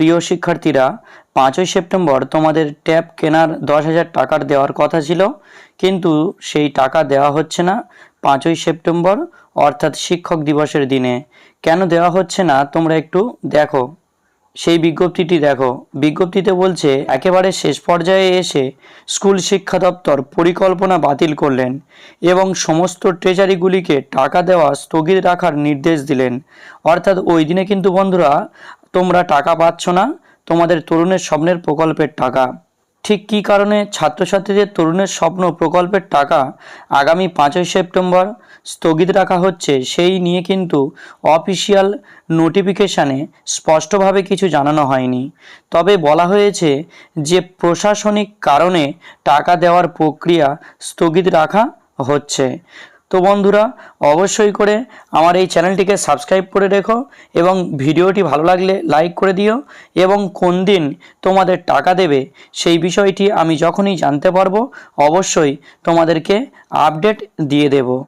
প্রিয় শিক্ষার্থীরা, পাঁচই সেপ্টেম্বর তোমাদের ট্যাব কেনার দশ হাজার টাকার দেওয়ার কথা ছিল, কিন্তু সেই টাকা দেওয়া হচ্ছে না পাঁচই সেপ্টেম্বর, অর্থাৎ শিক্ষক দিবসের দিনে। কেন দেওয়া হচ্ছে না, তোমরা একটু দেখো। সেই বিজ্ঞপ্তিটি দেখো। বিজ্ঞপ্তিতে বলছে, একেবারে শেষ পর্যায়ে এসে স্কুল শিক্ষা দপ্তর পরিকল্পনা বাতিল করলেন এবং সমস্ত ট্রেজারিগুলিকে টাকা দেওয়া স্থগিত রাখার নির্দেশ দিলেন। অর্থাৎ ওই দিনে কিন্তু বন্ধুরা, তোমরা টাকা পাচ্ছ না, তোমাদের তরুণের স্বপ্নের প্রকল্পের টাকা। ঠিক কী কারণে ছাত্রছাত্রীদের তরুণের স্বপ্ন প্রকল্পের টাকা আগামী পাঁচই সেপ্টেম্বর স্থগিত রাখা হচ্ছে, সেই নিয়ে কিন্তু অফিসিয়াল নোটিফিকেশানে স্পষ্টভাবে কিছু জানানো হয়নি। তবে বলা হয়েছে যে প্রশাসনিক কারণে টাকা দেওয়ার প্রক্রিয়া স্থগিত রাখা হচ্ছে। তো বন্ধুরা, অবশ্যই করে আমার এই চ্যানেলটিকে সাবস্ক্রাইব করে রেখো এবং ভিডিওটি ভালো লাগলে লাইক করে দিও এবং কোন দিন তোমাদের টাকা দেবে সেই বিষয়টি আমি যখনই জানতে পারব, অবশ্যই তোমাদেরকে আপডেট দিয়ে দেবো।